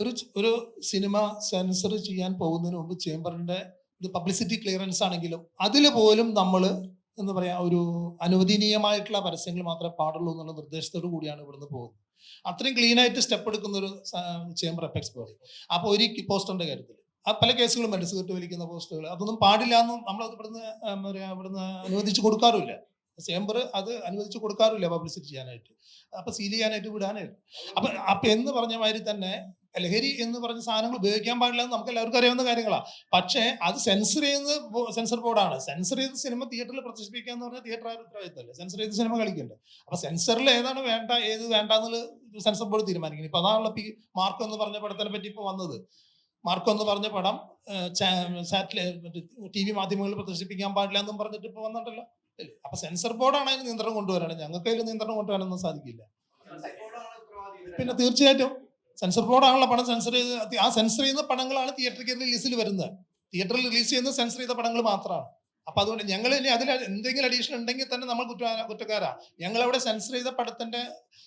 ഒരു ഒരു cinema sensor ചെയ്യാൻ പോകുന്നതിന് മുമ്പ് ചേംബറിന്റെ ഇത് പബ്ലിസിറ്റി ക്ലിയറൻസ് ആണെങ്കിലും അതിൽ പോലും നമ്മൾ എന്ന് പറയാ ഒരു അനുവദനീയമായിട്ടുള്ള പരസ്യങ്ങൾ മാത്രമേ പാടുള്ളൂ എന്നുള്ള നിർദ്ദേശത്തോടു കൂടിയാണ് ഇവിടുന്ന് പോകുന്നത്. അത്രയും ക്ലീൻ ആയിട്ട് സ്റ്റെപ്പ് എടുക്കുന്ന ഒരു ചേംബർ എഫക്ട്സ് ബോഡി അപ്പോൾ ഒരു പോസ്റ്ററിന്റെ കാര്യത്തിൽ ആ പല കേസുകളും ഉണ്ട് സിഗരറ്റ് വലിക്കുന്ന പോസ്റ്ററുകൾ അതൊന്നും പാടില്ല എന്നും നമ്മൾ ഇവിടുന്ന് പറയാ ഇവിടുന്ന് അനുവദിച്ച് കൊടുക്കാറുമില്ല. ചേംബർ അത് അനുവദിച്ച് കൊടുക്കാറില്ല പബ്ലിസിറ്റി ചെയ്യാനായിട്ട്. അപ്പൊ സീൽ ചെയ്യാനായിട്ട് വിടാനായിട്ട്. അപ്പൊ അപ്പൊ എന്ന് പറഞ്ഞ മാതിരി തന്നെ ലഹരി എന്ന് പറഞ്ഞ സാധനങ്ങൾ ഉപയോഗിക്കാൻ പാടില്ല എന്ന് നമുക്ക് എല്ലാവർക്കും അറിയാവുന്ന കാര്യങ്ങളാണ് പക്ഷേ അത് സെൻസർ ചെയ്യുന്ന സെൻസർ ബോർഡാണ് സെൻസർ ചെയ്ത് സിനിമ തിയേറ്ററിൽ പ്രദർശിപ്പിക്കുക എന്ന് പറഞ്ഞാൽ തിയേറ്റർ ആരും ഉത്തരവാദിത്തമല്ല? സെൻസർ ചെയ്ത് സിനിമ കളിക്കണ്ടേ? അപ്പൊ സെൻസറിൽ ഏതാണ് വേണ്ട ഏത് വേണ്ട എന്നുള്ളത് സെൻസർ ബോർഡ് തീരുമാനിക്കുന്നത് ഇപ്പൊ അതാണല്ലോ പി ഈ മാർക്കോ എന്ന് പറഞ്ഞ പടത്തിനെ പറ്റി ഇപ്പൊ വന്നത്. മാർക്കോ എന്ന് പറഞ്ഞ പടം സാറ്റലൈറ്റ് ടി വി മാധ്യമങ്ങളിൽ പ്രദർശിപ്പിക്കാൻ പാടില്ല എന്നും പറഞ്ഞിട്ട് ഇപ്പൊ വന്നിട്ടല്ലോ? അപ്പൊ സെൻസർ ബോർഡാണ് അതിന് നിയന്ത്രണം കൊണ്ടുവരാണ്. ഞങ്ങൾക്ക് അതിൽ നിയന്ത്രണം കൊണ്ടുവരാനൊന്നും സാധിക്കില്ല. പിന്നെ തീർച്ചയായിട്ടും സെൻസർ ബോർഡാണല്ലോ പണം സെൻസർ ചെയ്ത് ആ സെൻസർ ചെയ്യുന്ന പടങ്ങളാണ് തിയേറ്ററിൽ റിലീസിൽ വരുന്നത്. തിയേറ്ററിൽ റിലീസ് ചെയ്യുന്ന സെൻസർ ചെയ്ത പടങ്ങൾ മാത്രമാണ്. അപ്പൊ അതുകൊണ്ട് ഞങ്ങൾ ഇനി അതിൽ എന്തെങ്കിലും അഡീഷൻ ഉണ്ടെങ്കിൽ തന്നെ നമ്മൾ കുറ്റ കുറ്റക്കാരാ. ഞങ്ങൾ അവിടെ സെൻസർ ചെയ്ത പടത്തിന്റെ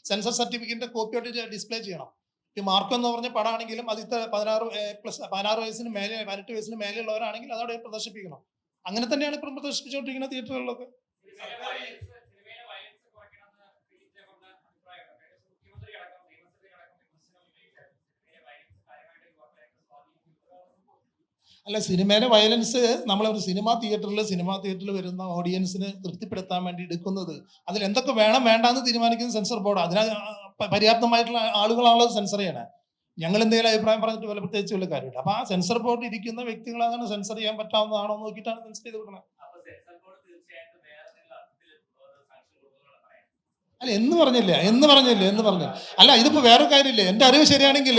സെൻസർ സർട്ടിഫിക്കറ്റിന്റെ കോപ്പി കോപ്പിയായിട്ട് ഡിസ്പ്ലേ ചെയ്യണം. ഈ മാർക്ക് എന്ന് പറഞ്ഞ പടമാണെങ്കിലും അത് ഇത്ര പതിനാറ് പ്ലസ് പതിനാറ് വയസ്സിന് മേലെ പതിനെട്ട് വയസ്സിന് മേലെയുള്ളവരാണെങ്കിൽ അതവിടെ പ്രദർശിപ്പിക്കണം. അങ്ങനെ തന്നെയാണ് ഇപ്പം പ്രദർശിപ്പിച്ചുകൊണ്ടിരിക്കുന്നത് തിയേറ്ററുകളിലൊക്കെ അല്ല സിനിമയിലെ വയലൻസ് നമ്മളൊരു സിനിമാ തിയേറ്ററിൽ സിനിമാ തിയേറ്ററിൽ വരുന്ന ഓഡിയൻസിന് തൃപ്തിപ്പെടുത്താൻ വേണ്ടി എടുക്കുന്നത്. അതിൽ എന്തൊക്കെ വേണം വേണ്ടാന്ന് തീരുമാനിക്കുന്ന സെൻസർ ബോർഡ്. അതിന് പര്യാപ്തമായിട്ടുള്ള ആളുകളാണല്ലോ സെൻസർ ചെയ്യണേ. ഞങ്ങൾ എന്തെങ്കിലും അഭിപ്രായം പറഞ്ഞിട്ട് വല്ല പ്രത്യേകിച്ച് വല്ല കാര്യമില്ല അപ്പൊ ആ സെൻസർ ബോർഡ് ഇരിക്കുന്ന വ്യക്തികളാണ് സെൻസർ ചെയ്യാൻ പറ്റാവുന്നതാണോ എന്ന് നോക്കിയിട്ടാണ് സെൻസർ ചെയ്ത് കൊടുക്കുന്നത് അല്ല എന്ന് പറഞ്ഞില്ല എന്ന് പറഞ്ഞില്ല എന്ന് പറഞ്ഞില്ല. അല്ല ഇതിപ്പോ വേറെ കാര്യമില്ല. എന്റെ അറിവ് ശരിയാണെങ്കിൽ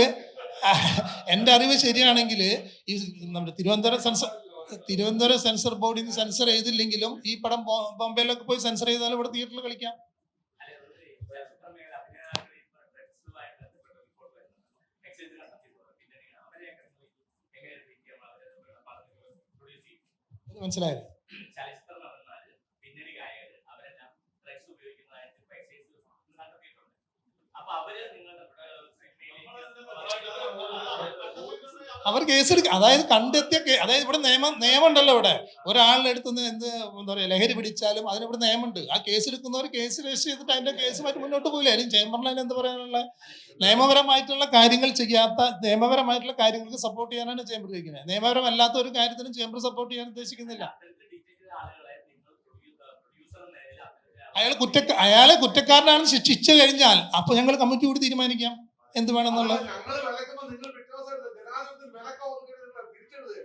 എന്റെ അറിവ് ശരിയാണെങ്കിൽ ഈ നമ്മുടെ തിരുവനന്തപുരം സെൻസർ തിരുവനന്തപുരം സെൻസർ ബോർഡിൽ നിന്ന് സെൻസർ ചെയ്തില്ലെങ്കിലും ഈ പടം ബോംബെയിലൊക്കെ പോയി സെൻസർ ചെയ്താലും ഇവിടെ തിയേറ്ററിൽ കളിക്കാം. മനസ്സിലായത്? അവർ കേസെടുക്കുക അതായത് കണ്ടെത്തിയ അതായത് ഇവിടെ നിയമം നിയമമുണ്ടല്ലോ ഇവിടെ. ഒരാളുടെ അടുത്ത് നിന്ന് എന്ത് എന്താ പറയുക ലഹരി പിടിച്ചാലും അതിനിവിടെ നിയമമുണ്ട്. ആ കേസെടുക്കുന്നവർ കേസ് രജിസ്റ്റർ ചെയ്തിട്ട് അതിന്റെ കേസുമായിട്ട് മുന്നോട്ട് പോകില്ല അല്ലെങ്കിൽ ചേംബറിൽ എന്ത് പറയാനുള്ള നിയമപരമായിട്ടുള്ള കാര്യങ്ങൾ ചെയ്യാത്ത നിയമപരമായിട്ടുള്ള കാര്യങ്ങൾക്ക് സപ്പോർട്ട് ചെയ്യാനാണ് ചേംബർ ചോദിക്കുന്നത് നിയമപരമല്ലാത്ത ഒരു കാര്യത്തിനും ചേംബർ സപ്പോർട്ട് ചെയ്യാൻ ഉദ്ദേശിക്കുന്നില്ല. അയാൾ കുറ്റ അയാളെ കുറ്റക്കാരനാണെന്ന് ശിക്ഷിച്ചു കഴിഞ്ഞാൽ അപ്പൊ ഞങ്ങൾ കമ്മിറ്റി കൂടി തീരുമാനിക്കാം. എന്ത് വേണമെന്നുള്ളത് ഞങ്ങൾ വിലക്കുമ്പോ നിങ്ങൾ വിശ്വാസം ജനാധിപത്യത്തിൽ വിലക്ക ഒന്നുകൂടി നിങ്ങൾ തിരിച്ചെഴുതുക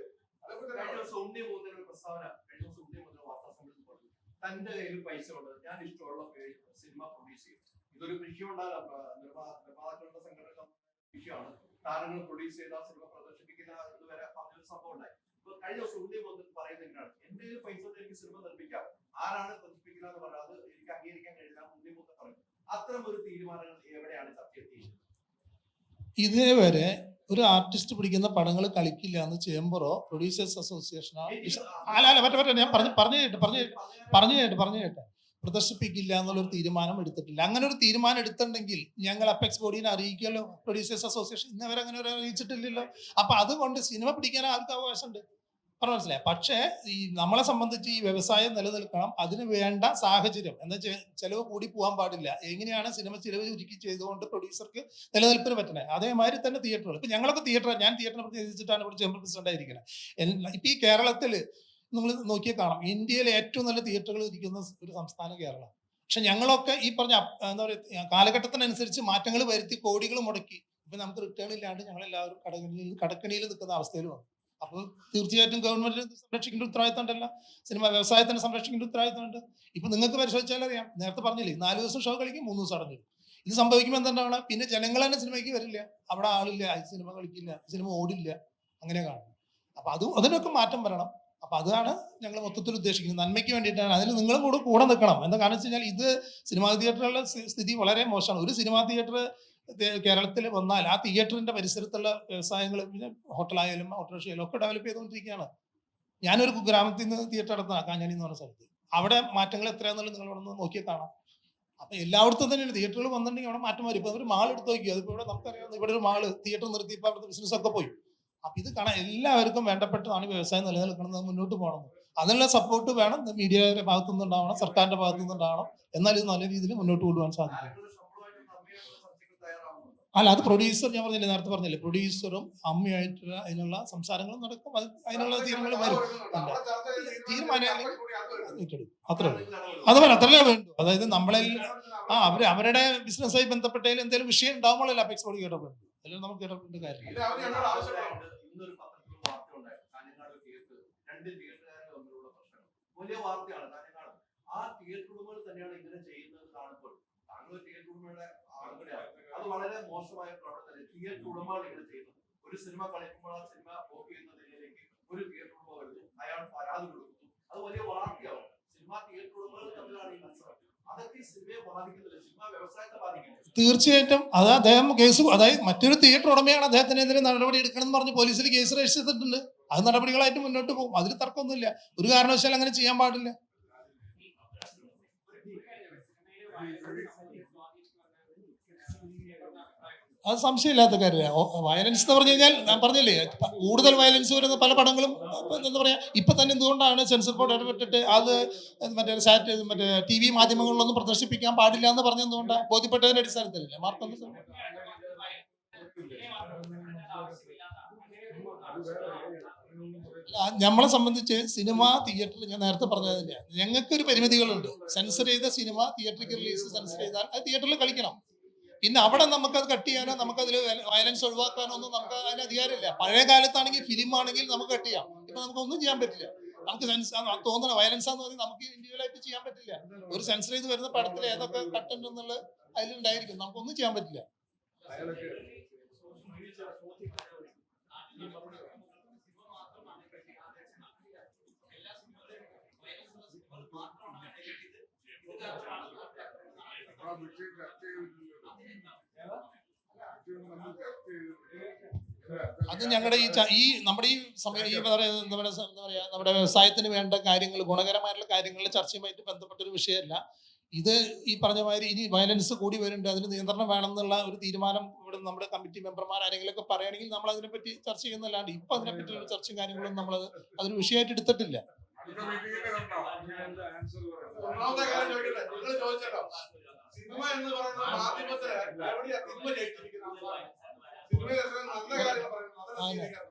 അതേപോലെ കഴിഞ്ഞ തന്നെ ദിവസം ഉണ്ണി മൂന്നിന് ഒരു പ്രസ്താവന കഴിഞ്ഞ ദിവസം ഉദ്യമത്തിന് വാർത്താ സമ്മേളനത്തിൽ പറഞ്ഞു തന്റെ കയ്യിൽ പൈസ ഉണ്ട് ഞാൻ ഇഷ്ടമുള്ള പേര് സിനിമ പ്രൊഡ്യൂസ് ചെയ്യും ഇതൊരു വിഷയമുണ്ടാകാം. നിർമ്മാതാക്കളുടെ സംഘടന വിഷയമാണ്. താരങ്ങൾ പ്രൊഡ്യൂസ് ചെയ്ത സിനിമ പ്രദർശിപ്പിക്കുന്ന ഇതുവരെ പറഞ്ഞൊരു സംഭവം ഉണ്ടായി. ഇപ്പൊ കഴിഞ്ഞ ദിവസം ഉണ്ണി വന്നിട്ട് പറയുന്നത് എങ്ങനെയാണ് എന്റെ കയ്യിൽ പൈസ എനിക്ക് സിനിമ നിർമ്മിക്കാം. ആരാണ് പ്രദർശിപ്പിക്കുക എന്ന് പറഞ്ഞാൽ അത് എനിക്ക് അംഗീകരിക്കാൻ കഴിയില്ല ഉണ്ണി മൂന്ന് പറഞ്ഞു. അത്തരം ഒരു തീരുമാനങ്ങൾ എവിടെയാണ് ചർച്ച എത്തിയിരിക്കുന്നത് ഇതേവരെ ഒരു ആർട്ടിസ്റ്റ് പിടിക്കുന്ന പടങ്ങൾ കളിക്കില്ല എന്ന് ചേംബറോ പ്രൊഡ്യൂസേഴ്സ് അസോസിയേഷനോ അല്ല അല്ല പറ്റ പറ്റ ഞാൻ പറഞ്ഞു പറഞ്ഞു കേട്ട് പറഞ്ഞു കേട്ട് പറഞ്ഞു കേട്ട് പറഞ്ഞു കേട്ടെ. പ്രദർശിപ്പിക്കില്ല എന്നുള്ളൊരു തീരുമാനം എടുത്തിട്ടില്ല. അങ്ങനെ ഒരു തീരുമാനം എടുത്തിട്ടുണ്ടെങ്കിൽ ഞങ്ങൾ അപ്പെക്സ് ബോഡീനെ അറിയിക്കുമല്ലോ. പ്രൊഡ്യൂസേഴ്സ് അസോസിയേഷൻ ഇന്നവരെ അങ്ങനെ ഒരു അറിയിച്ചിട്ടില്ലല്ലോ. അപ്പൊ അതുകൊണ്ട് സിനിമ പിടിക്കാൻ ആർക്കും അവകാശമുണ്ട്. പറഞ്ഞു മനസ്സിലായി പക്ഷേ ഈ നമ്മളെ സംബന്ധിച്ച് ഈ വ്യവസായം നിലനിൽക്കണം. അതിന് വേണ്ട സാഹചര്യം എന്താ ചെലവ് കൂടി പോകാൻ പാടില്ല. എങ്ങനെയാണ് സിനിമ ചിലവ് ചുരുക്കി ചെയ്തുകൊണ്ട് പ്രൊഡ്യൂസർക്ക് നിലനിൽപ്പിന് പറ്റണേ അതേമാതിരി തന്നെ തിയേറ്ററുകൾ ഇപ്പൊ ഞങ്ങളൊക്കെ തിയേറ്റർ ഞാൻ തിയേറ്ററിനെ പ്രതിനിധിച്ചിട്ടാണ് ഇവിടെ ചേംബർ പ്രസിഡന്റ് ആയിരിക്കുന്നത് ഇപ്പൊ ഈ കേരളത്തിൽ നിങ്ങൾ നോക്കിയാൽ കാണാം. ഇന്ത്യയിലെ ഏറ്റവും നല്ല തിയേറ്ററുകൾ ഇരിക്കുന്ന ഒരു സംസ്ഥാനം കേരളം. പക്ഷെ ഞങ്ങളൊക്കെ ഈ പറഞ്ഞ എന്താ പറയുക കാലഘട്ടത്തിനനുസരിച്ച് മാറ്റങ്ങൾ വരുത്തി കോടികൾ മുടക്കി. ഇപ്പൊ നമുക്ക് റിട്ടേൺ ഇല്ലാണ്ട് ഞങ്ങൾ എല്ലാവരും കടക്കണിയിൽ നിൽക്കുന്ന അവസ്ഥയിൽ വന്നു അപ്പോൾ തീർച്ചയായിട്ടും ഗവൺമെന്റ് സംരക്ഷിക്കേണ്ട ഉത്തരവാദിത്തം ഉണ്ടല്ലോ സിനിമ വ്യവസായത്തിന് സംരക്ഷിക്കേണ്ട ഉത്തരവാദിത്തം ഉണ്ട് ഇപ്പൊ നിങ്ങൾക്ക് പരിശോധിച്ചാൽ അറിയാം. നേരത്തെ പറഞ്ഞില്ലേ നാല് ദിവസം ഷോ കളിക്കും മൂന്ന് ദിവസം അടഞ്ഞു ഇത് സംഭവിക്കുമ്പോൾ എന്താണ് പിന്നെ ജനങ്ങൾ തന്നെ സിനിമയ്ക്ക് വരില്ല. അവിടെ ആളില്ല സിനിമ കളിക്കില്ല സിനിമ ഓടില്ല. അങ്ങനെ കാണും. അപ്പൊ അത് അതിനൊക്കെ മാറ്റം വരണം. അപ്പൊ അതാണ് ഞങ്ങൾ മൊത്തത്തിൽ ഉദ്ദേശിക്കുന്നത്. നന്മയ്ക്ക് വേണ്ടിയിട്ടാണ്. അതിൽ നിങ്ങളും കൂടെ കൂടെ നിൽക്കണം. എന്താ കാരണം വെച്ച് കഴിഞ്ഞാൽ ഇത് സിനിമാ തിയേറ്ററുകളുടെ സ്ഥിതി വളരെ മോശമാണ്. ഒരു സിനിമാ തിയേറ്റർ കേരളത്തിൽ വന്നാൽ ആ തിയേറ്ററിന്റെ പരിസരത്തുള്ള വ്യവസായങ്ങൾ പിന്നെ ഹോട്ടലായാലും ഓട്ടോറിക്ഷയിലും ഒക്കെ ഡെവലപ്പ് ചെയ്തുകൊണ്ടിരിക്കുകയാണ്. ഞാനൊരു ഗ്രാമത്തിൽ നിന്ന് തിയേറ്റർ നടത്തുന്ന കാഞ്ഞാനി എന്ന് പറഞ്ഞ സ്ഥലത്ത്. അവിടെ മാറ്റങ്ങൾ എത്രയാണെന്നുള്ളത് നിങ്ങൾ ഇവിടെ നിന്ന് നോക്കിയാൽ കാണാം. അപ്പൊ എല്ലായിടത്തും തന്നെയാണ് തിയേറ്ററുകൾ വന്നിട്ടുണ്ടെങ്കിൽ അവിടെ മാറ്റം വരും. ഇപ്പൊ ഒരു മാൾ എടുത്ത് നോക്കി അതിപ്പോ ഇവിടെ നമുക്കറിയാം ഇവിടെ ഒരു മാൾ തിയേറ്റർ നിർത്തി ഇപ്പൊ അവിടുത്തെ ബിസിനസ് ഒക്കെ പോയി. അപ്പൊ ഇത് കാണാൻ എല്ലാവർക്കും വേണ്ടപ്പെട്ടതാണ് വ്യവസായം നിലനിൽക്കുന്നത് മുന്നോട്ട് പോകണം. അതിനുള്ള സപ്പോർട്ട് വേണം. മീഡിയയുടെ ഭാഗത്തു ഉണ്ടാവണം സർക്കാരിന്റെ ഭാഗത്തു ഉണ്ടാവണം എന്നാൽ ഇത് നല്ല രീതിയിൽ മുന്നോട്ട് കൊണ്ടുപോകാൻ സാധിക്കും. അല്ല അത് പ്രൊഡ്യൂസർ ഞാൻ പറഞ്ഞില്ലേ നേരത്തെ പറഞ്ഞില്ലേ പ്രൊഡ്യൂസറും അമ്മയായിട്ടുള്ള അതിനുള്ള സംസാരങ്ങളും നടക്കും. അത് അതിനുള്ള തീരുമാനങ്ങൾ വരും. തീരുമാനം അത്രേ ഉള്ളൂ. അത് പറയാം അത്രയേ വേണ്ടു. അതായത് നമ്മളെ ആ അവർ അവരുടെ ബിസിനസ്സായി ബന്ധപ്പെട്ടതിൽ എന്തെങ്കിലും വിഷയം ഉണ്ടാവുമ്പോഴല്ലേ അപേക്ഷ ബോഡി ഇടപെടും അല്ലെങ്കിൽ നമുക്ക് ഇടപെടേണ്ട കാര്യമില്ല. ആ തിയേറ്റർ ഉടമകൾ തന്നെയാണ് ഇങ്ങനെ ചെയ്യുന്നത് കാണുമ്പോൾ താങ്കൾ തിയേറ്റർ ഉടമയുടെ ആളുകളെയാണ് വളരെ മോശമായ പ്രവർത്തനം തിയേറ്റർ ഉടമകൾ ഇങ്ങനെ ചെയ്യുന്നത്. ഒരു സിനിമ കളിക്കുമ്പോൾ ആ സിനിമ ഓഫ് ചെയ്യുന്നതിലേക്ക് ഒരു തിയേറ്റർ ഉടമ വരുന്നു അയാൾ പരാതി കൊടുക്കുന്നു. അത് വലിയ വാർത്തയാവും. സിനിമ തിയേറ്റർ ഉടമകൾ തമ്മിലാണ് ഈ മത്സരം. തീർച്ചയായിട്ടും അത് അദ്ദേഹം കേസ് അതായത് മറ്റൊരു തിയേറ്റർ ഉടമയാണ് അദ്ദേഹത്തിനെതിരെ നടപടി എടുക്കണമെന്ന് പറഞ്ഞ് പോലീസിൽ കേസ് രജിസ്റ്റർ ചെയ്തിട്ടുണ്ട്. അത് നടപടികളായിട്ട് മുന്നോട്ട് പോകും. അതിൽ തർക്കമൊന്നുമില്ല. ഒരു കാരണവശാലും അങ്ങനെ ചെയ്യാൻ പാടില്ല. അത് സംശയമില്ലാത്ത കാര്യമാണ് വയലൻസ് എന്ന് പറഞ്ഞു കഴിഞ്ഞാൽ ഞാൻ പറഞ്ഞില്ലേ കൂടുതൽ വയലൻസ് വരുന്ന പല പടങ്ങളും എന്താ പറയാ ഇപ്പൊ തന്നെ എന്തുകൊണ്ടാണ് സെൻസർ ബോർഡ് ഇടപെട്ടിട്ട് അത് മറ്റേ സാറ്റ് മറ്റേ ടി വി മാധ്യമങ്ങളിലൊന്നും പ്രദർശിപ്പിക്കാൻ പാടില്ല എന്ന് പറഞ്ഞതുകൊണ്ടാണ് ബോധ്യപ്പെട്ടതിന്റെ അടിസ്ഥാനത്തിലല്ലേ? മാർക്കൊന്നും നമ്മളെ സംബന്ധിച്ച് സിനിമ തിയേറ്ററിൽ ഞാൻ നേരത്തെ പറഞ്ഞത് തന്നെയാണ് ഞങ്ങൾക്കൊരു പരിമിതികളുണ്ട്. സെൻസർ ചെയ്ത സിനിമ തിയേറ്ററിൽ റിലീസ് സെൻസർ ചെയ്താൽ അത് തിയേറ്ററിൽ കളിക്കണം. പിന്നെ അവിടെ നമുക്കത് കട്ട് ചെയ്യാനോ നമുക്കതിൽ വയലൻസ് ഒഴിവാക്കാനോ ഒന്നും നമുക്ക് അതിന് അധികാരമില്ല. പഴയ കാലത്താണെങ്കിൽ ഫിലിം ആണെങ്കിൽ നമുക്ക് കട്ട് ചെയ്യാം. ഇപ്പൊ നമുക്ക് ഒന്നും ചെയ്യാൻ പറ്റില്ല. നമുക്ക് സെൻസ് തോന്നണ വയലൻസ് എന്ന് പറഞ്ഞാൽ നമുക്ക് ഇൻഡിവിജ്വൽ ആയിട്ട് ചെയ്യാൻ പറ്റില്ല. ഒരു സെൻസർ ചെയ്ത് വരുന്ന പടത്തിൽ ഏതൊക്കെ കട്ടുണ്ട് എന്നുള്ളത് അതിലുണ്ടായിരിക്കും. നമുക്കൊന്നും ചെയ്യാൻ പറ്റില്ല വിഷയം ചർച്ച ചെയ്തിട്ടില്ലല്ലോ വിഷയം നമ്മൾ ചർച്ച ചെയ്തിട്ടില്ല അത് ഞങ്ങളുടെ ഈ ഈ നമ്മുടെ ഈ സമയം ഈ എന്താ പറയുക എന്താ പറയുക നമ്മുടെ വ്യവസായത്തിന് വേണ്ട കാര്യങ്ങൾ ഗുണകരമായിട്ടുള്ള കാര്യങ്ങൾ ചർച്ചയുമായിട്ട് ബന്ധപ്പെട്ടൊരു വിഷയമല്ല. ഇത് ഈ പറഞ്ഞ മാതിരി ഇനി വയലൻസ് കൂടി വരുന്നുണ്ട് അതിന് നിയന്ത്രണം വേണമെന്നുള്ള ഒരു തീരുമാനം ഇവിടെ നമ്മുടെ കമ്മിറ്റി മെമ്പർമാർ ആരെങ്കിലും ഒക്കെ പറയുകയാണെങ്കിൽ നമ്മൾ അതിനെപ്പറ്റി ചർച്ച ചെയ്യുന്നല്ലാണ്ട് ഇപ്പൊ അതിനെപ്പറ്റിയുള്ള ഒരു ചർച്ചയും കാര്യങ്ങളും നമ്മൾ അതൊരു വിഷയമായിട്ട് എടുത്തിട്ടില്ല. അടുത്ത മീറ്റിംഗിൽ കണ്ടോ? ഒന്നാമത്തെ കാര്യം ചോദിക്കട്ടെ? നിങ്ങൾ ചോദിച്ചല്ലോ സിനിമ എന്ന് പറയുന്ന മാധ്യമത്തിന് എവിടെയാ തിന്മ ജയിച്ചിരിക്കുന്നത്? സിനിമയിൽ നല്ല കാര്യം പറയുന്നു അതല്ല.